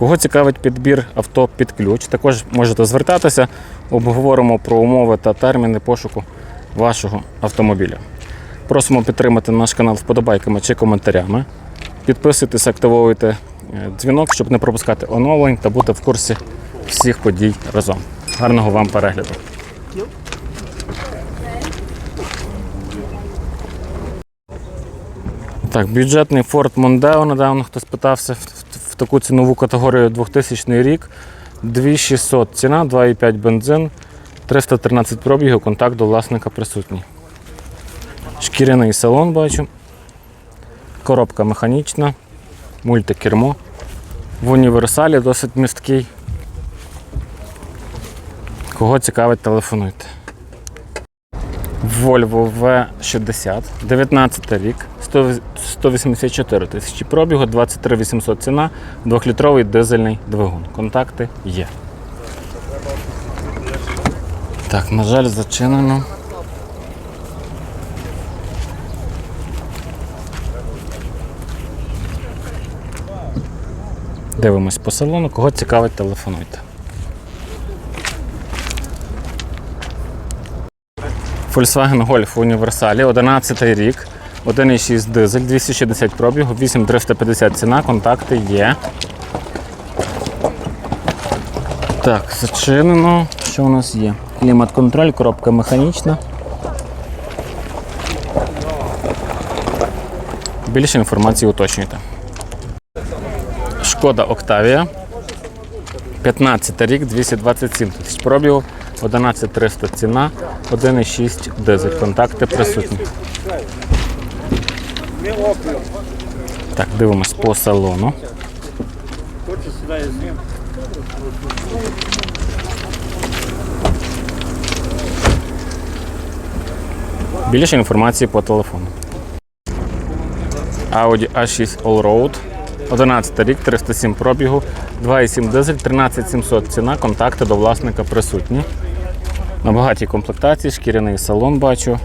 Кого цікавить підбір авто під ключ, також можете звертатися, обговоримо про умови та терміни пошуку вашого автомобіля. Просимо підтримати наш канал вподобайками чи коментарями. Підписуйтесь, активовуйте е, дзвінок, щоб не пропускати оновлень та бути в курсі всіх подій разом. Гарного вам перегляду! Так, бюджетний Ford Mondeo, недавно хтось питався таку цінову категорію 2000 рік. 2600 ціна, 2,5 бензин, 313 пробігів, контакт до власника присутній. Шкіряний салон бачу. Коробка механічна, мультикермо. В універсалі досить місткий. Кого цікавить, телефонуйте. Volvo V60, 19 рік, 100 184 тисячі пробігу, 23 800 ціна, 2-літровий дизельний двигун. Контакти є. Так, на жаль, зачинено. Дивимось по салону, кого цікавить, телефонуйте. Volkswagen Golf в універсалі, 11 рік, 1,6 дизель, 260 пробігу, 8350 ціна, контакти є. Так, зачинено. Що у нас є? Клімат-контроль, коробка механічна. Більше інформації уточнюйте. Шкода Октавія. 15 рік, 227 тисяч пробігу, 11300 ціна, 1,6 дизель. Контакти присутні. Так, дивимось по салону. Більше інформації по телефону. Audi A6 Allroad. 11 рік, 307 пробігу, 2,7 дизель, 13700 ціна, контакти до власника присутні. На багатій комплектації, шкіряний салон бачу.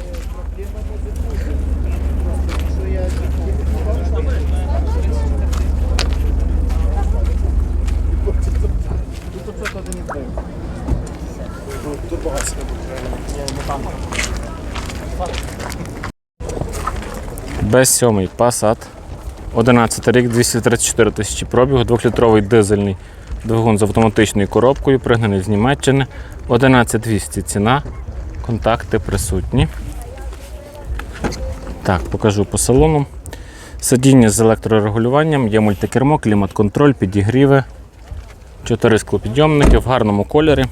Б7 Passat. 11 рік, 234 тисячі пробігу, 2-літровий дизельний двигун з автоматичною коробкою, пригнаний з Німеччини. 11200 ціна, контакти присутні. Так, покажу по салону. Сидіння з електрорегулюванням, є мультикермо, клімат-контроль, підігріви, 4 склопідйомники в гарному кольорі.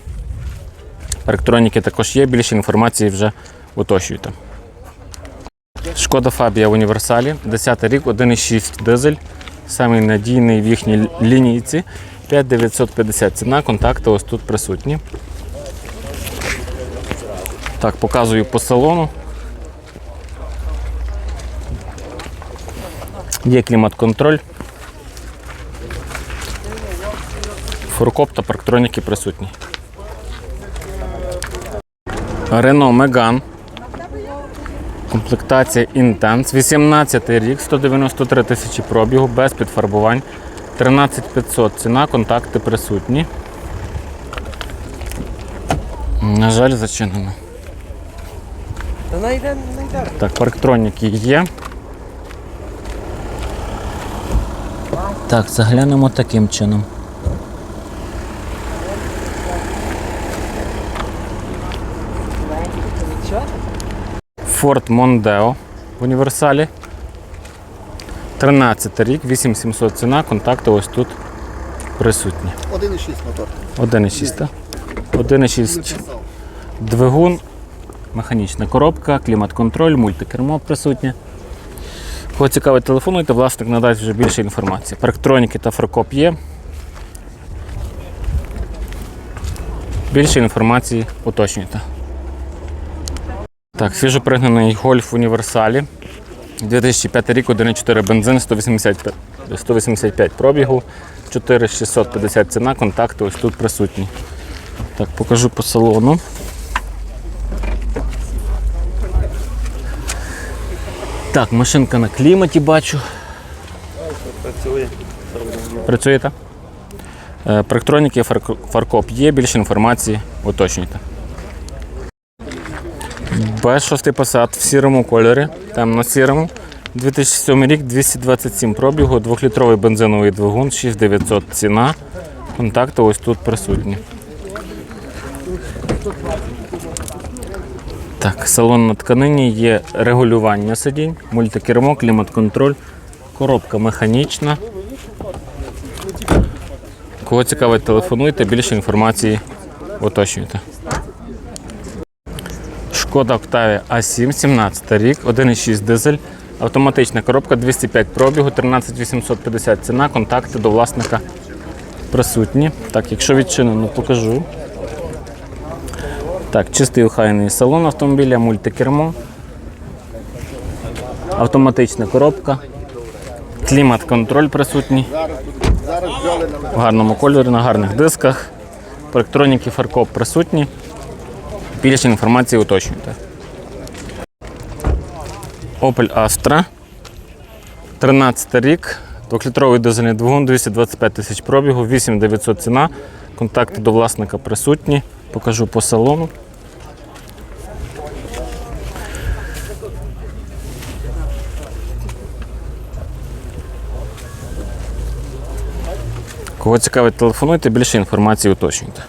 Електроніки також є, більше інформації вже уточнюйте. Шкода Фабія в універсалі, 10 рік, 1,6 дизель. Самий надійний в їхній лінійці. 5950 ціна, контакти ось тут присутні. Так, показую по салону. Є клімат-контроль. Фуркоп та парктроніки присутні. Renault Megane. Комплектація Intense, 18 рік, 193 тисячі пробігу, без підфарбувань, 13500 ціна, контакти присутні. На жаль, зачинено. Так, парктроніки є. Так, заглянемо таким чином. Ford Mondeo в універсалі. 13 рік, 8700 ціна, контакти ось тут присутні. 1,6 мотор. 1,6, 1,6 двигун, механічна коробка, клімат-контроль, мультикермо присутнє. Кого цікавить, телефонуйте, власник надасть вже більше інформації. Парктроніки та фаркоп є. Більше інформації уточнюйте. Так, свіжопригнаний гольф універсалі. 2005 рік, 1,4 бензин, 185, 185 пробігу, 4650 ціна, контакти ось тут присутні. Так, покажу по салону. Так, машинка на кліматі бачу. Працює. Працює так? Е, Проектроніки, фарк- фаркоп є, більше інформації уточнюйте. Б6 Passat в сірому кольорі, темно-сірому. 2007 рік, 227 пробігу, 2-літровий бензиновий двигун, 6900 ціна. Контакти ось тут присутні. Так, салон на тканині є регулювання сидінь, мультикермо, клімат-контроль, коробка механічна. Кого цікавить, телефонуйте, більше інформації уточнюйте. Шкода Octavia A7, 17 рік, 1,6 дизель, автоматична коробка 205 пробігу, 13850 ціна, контакти до власника присутні. Так, якщо відчинено, покажу. Так, чистий охайний салон автомобіля, мультикермо, автоматична коробка, клімат-контроль присутній. В гарному кольорі, на гарних дисках. Проектроніки фаркоп присутні. Більше інформації уточнюйте. Opel Astra. 13 рік. 2-літровий дизельний двигун, 225 тисяч пробігу, 8900 ціна. Контакти до власника присутні. Покажу по салону. Кого цікавить, телефонуйте, більше інформації уточнюйте.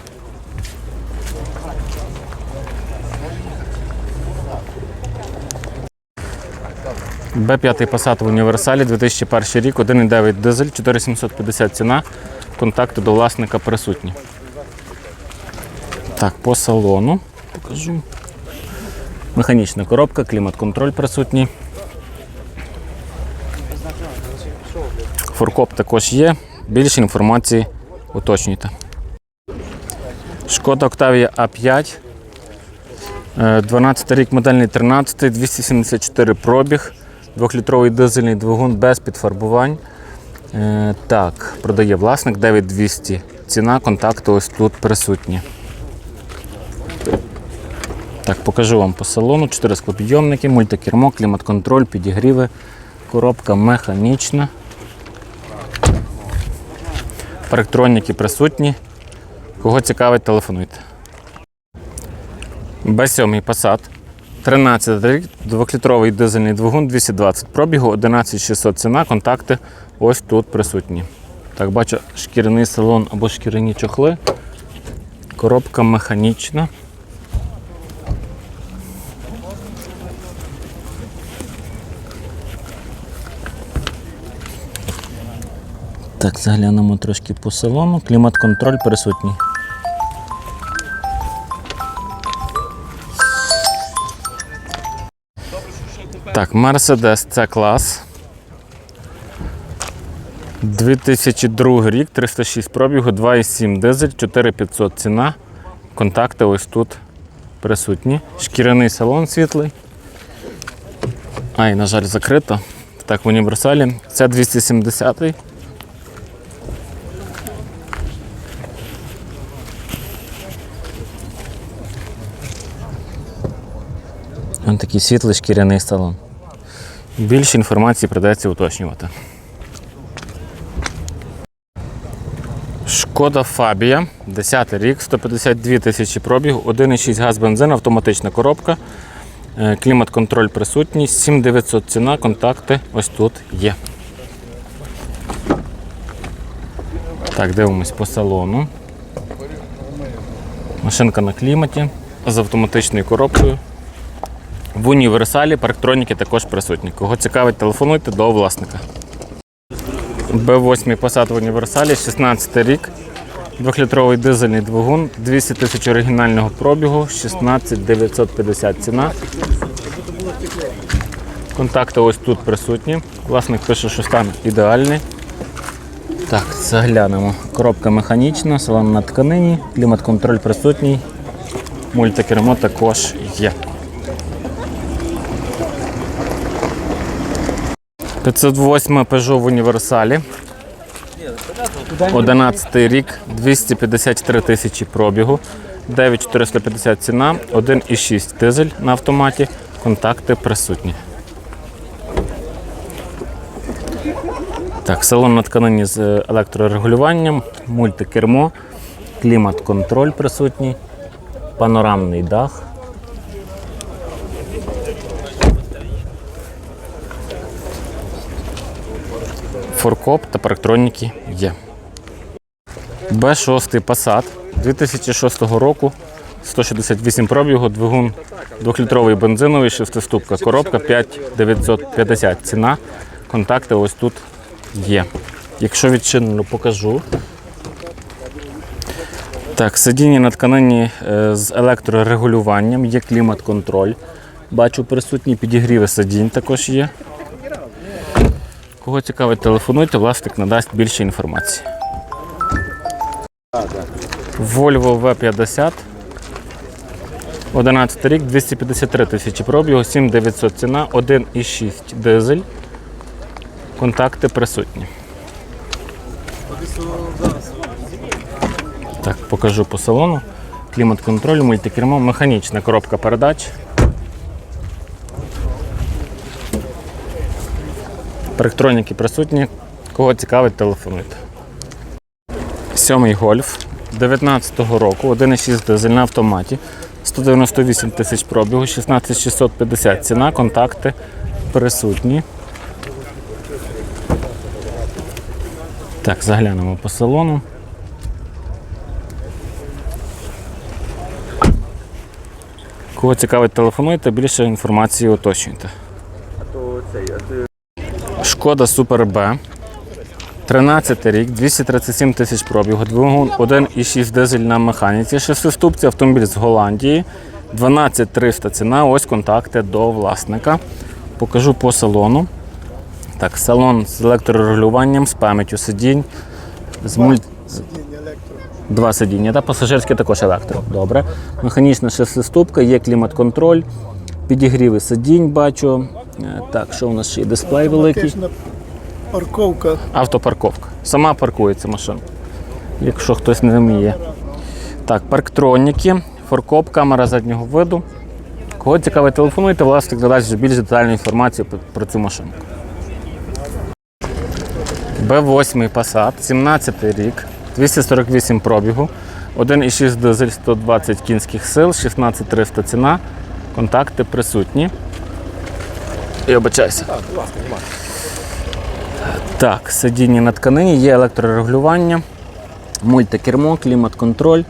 Б5 Passat в універсалі 2001 рік, 1,9 дизель, 4750 ціна. Контакти до власника присутні. Так, по салону покажу. Механічна коробка, клімат-контроль присутній. Форкоп також є. Більше інформації уточнюйте. Шкода A5. Е, 12 рік модельний 13, 274 пробіг, 2-літровий дизельний двигун без підфарбувань. Е, Так, продає власник 9200. Ціна, контакти ось тут присутні. Так, покажу вам по салону. 4 склопідйомники, мультикермо, клімат-контроль, підігріви, коробка механічна. Парктроніки присутні. Кого цікавить, телефонуйте. Б7 Passat. 13 рік, 2-літровий дизельний двигун, 220 пробігу, 11600 ціна, контакти ось тут присутні. Так, бачу, шкіряний салон або шкіряні чохли. Коробка механічна. Так, заглянемо трошки по салону. Клімат-контроль присутній. Так, Mercedes C клас. 2002 рік, 306 пробігу, 2,7 дизель, 4500 ціна. Контакти ось тут присутні. Шкіряний салон світлий. Ай, на жаль, закрито. Так, в універсалі. Це 270 Ось такий світлий шкіряний салон. Більше інформації придеться уточнювати. Шкода Фабія, 10 рік, 152 тисячі пробігу, 1,6 газ бензин, автоматична коробка, е, клімат-контроль присутній, 7900 ціна, контакти ось тут є. Так, дивимось по салону. Машинка на кліматі з автоматичною коробкою. В універсалі парктроніки також присутні. Кого цікавить, телефонуйте до власника. Б8 Passat в універсалі, 16 рік. 2-літровий дизельний двигун, 200 тисяч оригінального пробігу, 16 950 ціна. Контакти ось тут присутні. Власник пише, що стан ідеальний. Так, заглянемо. Коробка механічна, салон на тканині, клімат-контроль присутній, мультикермо також є. 508 Peugeot в універсалі. 11 рік, 253 тисячі пробігу, 9450 ціна, 1,6 дизель на автоматі, контакти присутні. Так, салон на тканині з електрорегулюванням, мультикермо, клімат-контроль присутній, панорамний дах. Форкоп та парктроніки є. Б6 Passat 2006 року, 168 пробігу, двигун 2-літровий бензиновий, шестиступка, коробка 5950 ціна. Контакти ось тут є. Якщо відчинено, покажу. Так, сидіння на тканині е, з електрорегулюванням, є клімат-контроль. Бачу присутні підігріви сидінь також є. Кого цікавить, телефонуйте, власник надасть більше інформації. Volvo V50. 11 рік, 253 тисячі пробігу, 7900 ціна, 1,6 дизель. Контакти присутні. Так, покажу по салону. Клімат-контроль, мультикермо, механічна коробка передач. Парктроніки присутні. Кого цікавить, телефонуйте. Сьомий гольф 19-го року, 1,6 дизель на автоматі, 198 тисяч пробігу, 16650 ціна, контакти присутні. Так, заглянемо по салону. Кого цікавить, телефонуйте, більше інформації уточнюйте. Шкода Супер Б. 13 рік, 237 тисяч пробігу, двигун 1,6 дизель на механіці, шестиступці автомобіль з Голландії, 12300 ціна, ось контакти до власника. Покажу по салону. Так, салон з електрорегулюванням, з пам'яттю сидінь, з муль... Два сидіння, та пасажирське також електро. Добре. Механічна шестиступка, є клімат-контроль, підігріви сидінь бачу. Е, Так, що у нас ще є? Дисплей великий. Парковка. Автопарковка. Сама паркується машина, якщо хтось не вміє. Так, парктроніки, форкоп, камера заднього виду. Кого цікавить, телефонуйте, власник надасть вже більш детальну інформацію про- про цю машинку. Б8 Passat, 17 рік, 248 пробігу, 1,6 дизель 120 кінських сил, 16300 ціна, контакти присутні. І обичайся. Так, сидіння на тканині, є електрорегулювання, мультикермо, клімат-контроль,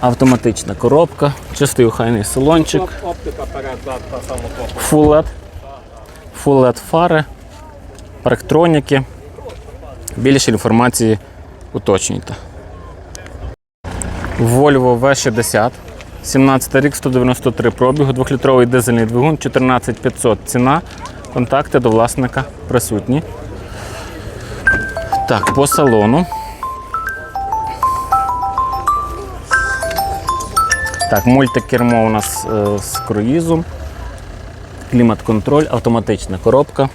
автоматична коробка, чистий охайний салончик, оптика перед та само Full LED, Full LED фари, парктроніки. Більше інформації уточнюйте. Volvo V60, 17 рік, 193 пробігу, 2-літровий дизельний двигун, 14500 ціна. Контакти до власника присутні. Так, по салону. Так, мультикермо у нас е, з круїзом. Клімат-контроль, автоматична коробка.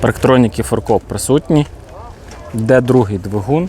Парктроніки форкоп присутні. Де другий двигун.